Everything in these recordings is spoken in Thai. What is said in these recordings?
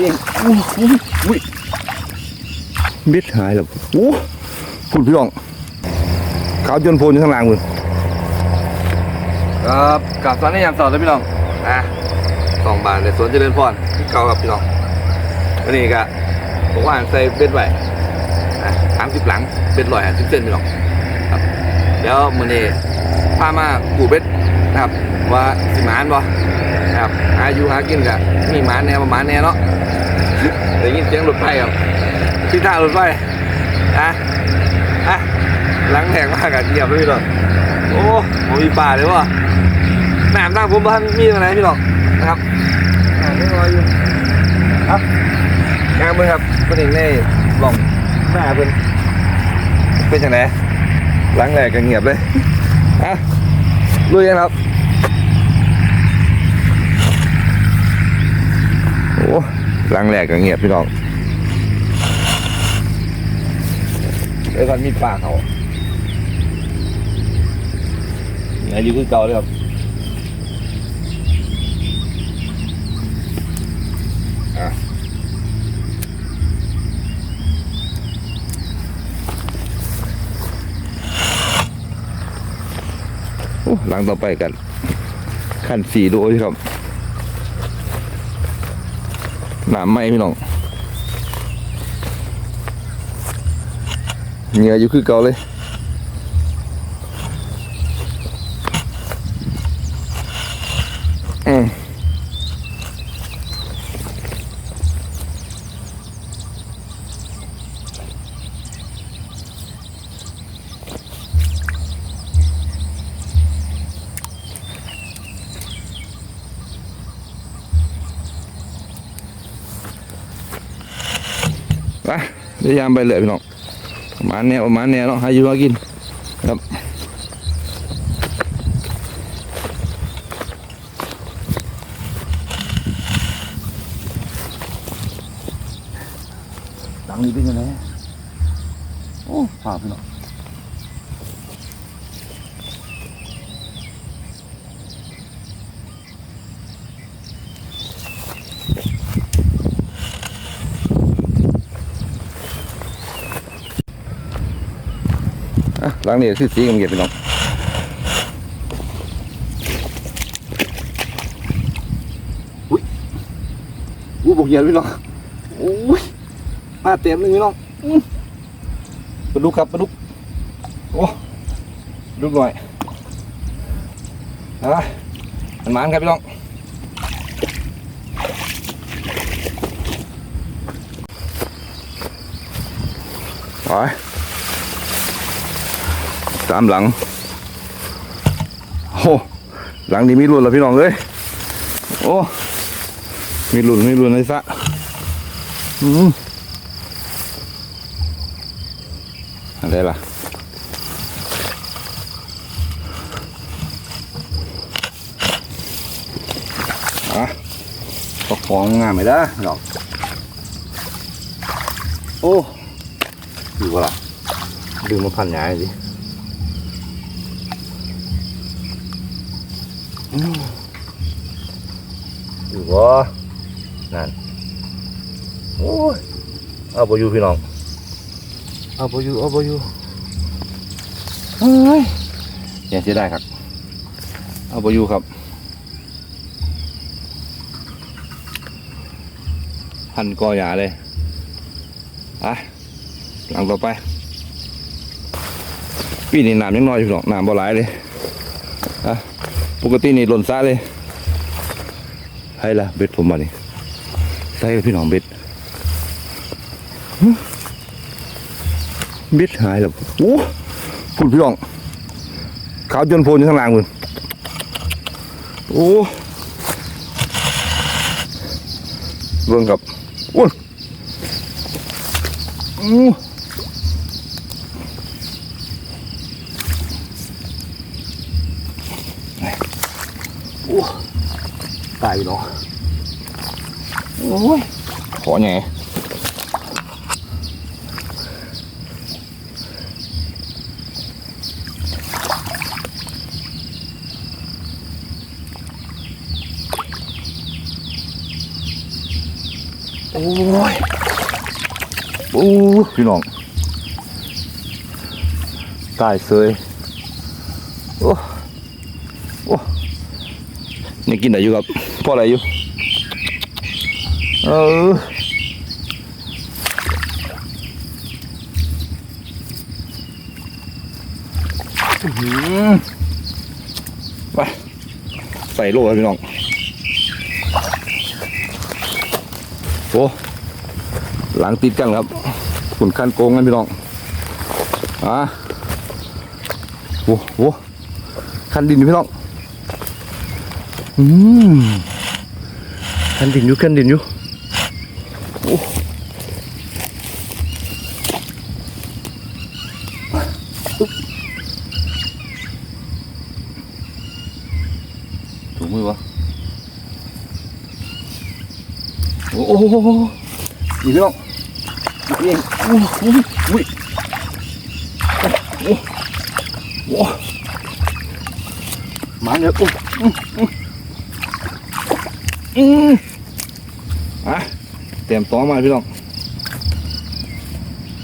เองอุ้ยเบ็ดหายแล้วโอ้คุณพี่น้องขาวจนโพนอยู่ข้างล่างคุณครับกับสอนนี่ยามสอนเลยพี่น้องนะสองบาทในสวนเจริญพรที่เก่ากับพี่น้องวันนี้ก็ผมว่าใส่เบ็ดไว้นะสามสิบหลังเบ็ดลอยห้าสิบเซนพี่น้องครับเดี๋ยวมื้อนี้พามาปูเบ็ดนะครับ ว่าสิมานบ่นะ หาอยู่หากินกะมีหมานแน่ประมาณแน่เนาะได้ยินเสียงรถไฟครับที่ท่ารถไฟอะอะหลังแหกมากอะเหยียบเลยพี่น้องโอ้ผมมีป่าเลยวะหนามตั้งผมบ้านมีอะไรพี่น้องนะครับหนามไม่รออยู่ครับงานมือครับเป็นเองในลองหน้าเป็นเป็นยังไงหลังแหลกก็เงียบเลยอะลุยกันครับโอ้ หลังแหลกก็เงียบพี่น้องเอ้ยมันมีป่าเขาไหนอยู่คือเก่าเลยครับอะโอ้หลังต่อไปกัน ขั้นสี่โลครับ หนามไหมพี่น้องเหงื่ออยู่คือเก่าเลย ไปพยายามไปเลยพี่น้องประมาณเนี้ยประมาณเนี้ยเนาะให้อยู่มากินครับหลังนี้เป็นยังไงโอ้ฝ่าพี่น้อง ลังนี้คือสีกำเงียบพี่น้องอุ้ยอู้บกเหยียบพี่น้องโอ้ยมาเต็มเลยพี่น้องอื้อปลาดุกครับปลาดุกโอ้ปลาดุกหน่อยอะมันหมานครับพี่น้องไป สามหลังโอ้หลังนี้มีรุ่นแล้วพี่น้องเอ้ยโอ้มีรุ่นมีรุ่นเลยซะอืมอะไรล่ะอะก็ของงามไม่ได้หรอกโอ้ดูว่าล่ะดูมาพันยายดิ อยู่บ่นั่นโอ้ยเอาบ่อยู่พี่น้องเอาบ่อยู่เอาบ่อยู่เฮ้ยอย่าเสียดายครับ เอาบ่อยู่ครับพันกอหยาเลยอะหลังต่อไปปีนี้น้ำยังน้อยอยู่หรอกน้ำบ่หลายเลยอะ ปกตินี่หล่นซะเลยให้ละเบ็ดผมมานี่ใส่พี่น้องเบ็ดเบ็ดหายแล้วโอ้คุณพี่น้องขาวจนโพนอยู่ข้างล่างคุณโอ้เบิ่งกับโอ้ยอู้โอ้ ตายเนาะโอ้ยขอแหน่โอ้ยโอ้พี่น้องตายเสยโอ้โอ้ นี่กินได้อยู่ครับพออะไรอยู่เอออื้อหือไปใส่โลครับพี่น้องโอ้หลังติดกันครับขุนคันโกงกันพี่น้องอะโอ้โหคันดินพี่น้อง อืมคันดินอยู่คันดินอยู่โอ้อุ๊บถูกมือวะโอืมอะเตรียมตัวมาพี่น้อง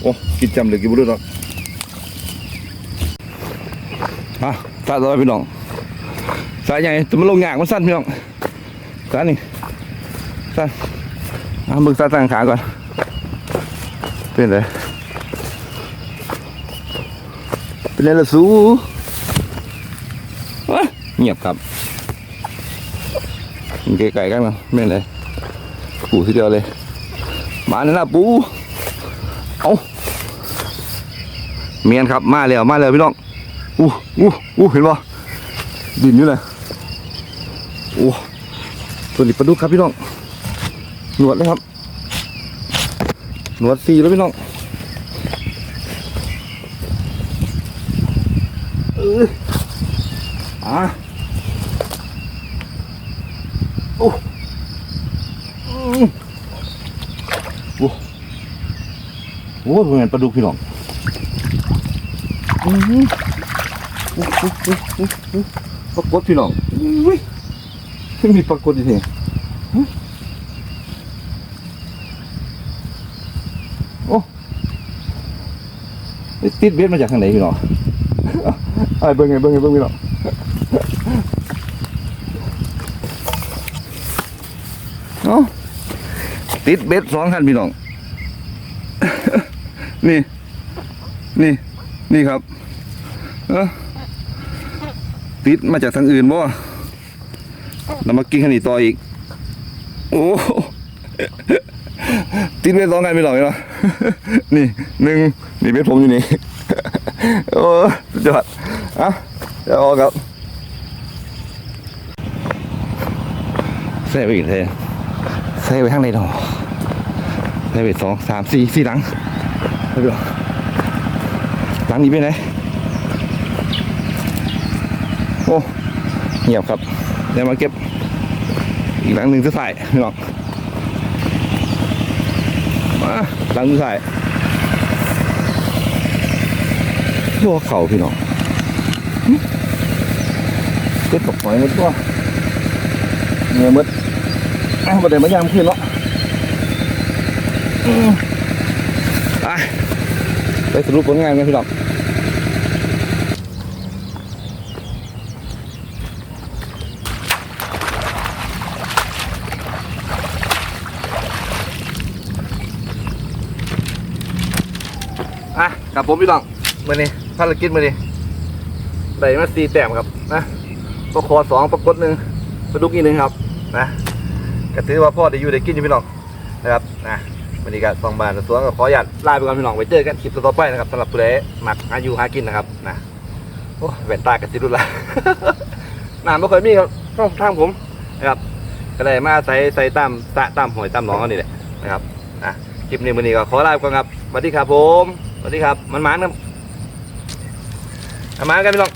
โอ้กินจำเลยกินบุรุษหรอกอะตาต่อไปพี่น้อง สายใหญ่แตัวมันลงหยากมันสั้นพี่น้องสายนี่สั้นเอามึงซาตั้งขาก่อน เป็นไรเป็นไรล่ะสูวะเงียบครับ มันไกลๆกันมั้งไม่เป็นไรปูทีเดียวเลย มาแล้วนะปู เอาเมียนครับมาแล้วมาแล้วพี่น้อง อู้อู้อู้เห็นป่ดินอยู่เลยโอ้ตัวนี้ปลาดุกครับพี่น้อง หนวดเลยครับ หนวดสีแล้วพี่น้องเอออะโอ้อืม โอ้โหเหมือนปลาดุกพี่น้องปรากฏพี่น้องอุ้ยมีปรากฏอีกทีติดเบ็ดมาจากทางไหนพี่น้องไอ้เบิ้งไงเบิ้งไงเบิ้งพี่น้อง เนาะ ติดเบ็ดสองคันพี่น้อง นี่ นี่ นี่ครับ เอ้อติดมาจากทางอื่นบ่แล้วมากินขันนี้ต่ออีก โอ้ ติดเบ็ดสองคันพี่น้องเห็นปะนี่หนึ่งนี่เบ็ดผมอยู่นี่ โอ้สุดยอดอะเดี๋ยวออกครับใส่ไปอีกเลยใส่ไปข้างในดอก ใส่ไปสองสามสี่สี่หลังไปดูหลังนี้ไปไหนโอ้เงียบครับเดี๋ยวมาเก็บอีกหลังหนึ่งจะใส่พี่น้องมาหลังจะใส่ตัวเขาพี่น้องเก็บตกหอยหมดตัวเงี้ยหมดอ้าวประเดี๋ยวมายามขึ้นเนาะ ไปไปสรุปผลงานกันพี่น้องอะกับผมพี่น้องมื่อนี้ภารกิจมื่อนี้ได้มาสี่แต้มครับนะประคอสองประกดหนึ่งประดุกอีกหนึ่งครับนะก็ถือว่าพ่อได้อยู่ได้กินอยู่พี่น้องนะครับนะ วันนี้ก็สองบานสวนก็ขออนุญาตลาไปก่อนพี่น้องไว้เจอกันคลิปต่อไปนะครับสำหรับผู้ใดมักหายู่หากินนะครับนะโอ้แว่นตากันสิรุดละน้ำไม่เคยมีครับช่องทางผมนะครับก็เลยมาใส่ใส่ตามสะตามหอยตามหนองกันนี่แหละนะครับนะคลิปนี้วันนี้ก็ขอลาไปก่อนครับสวัสดีครับผมสวัสดีครับมันมันครับทำมากันพี่น้อง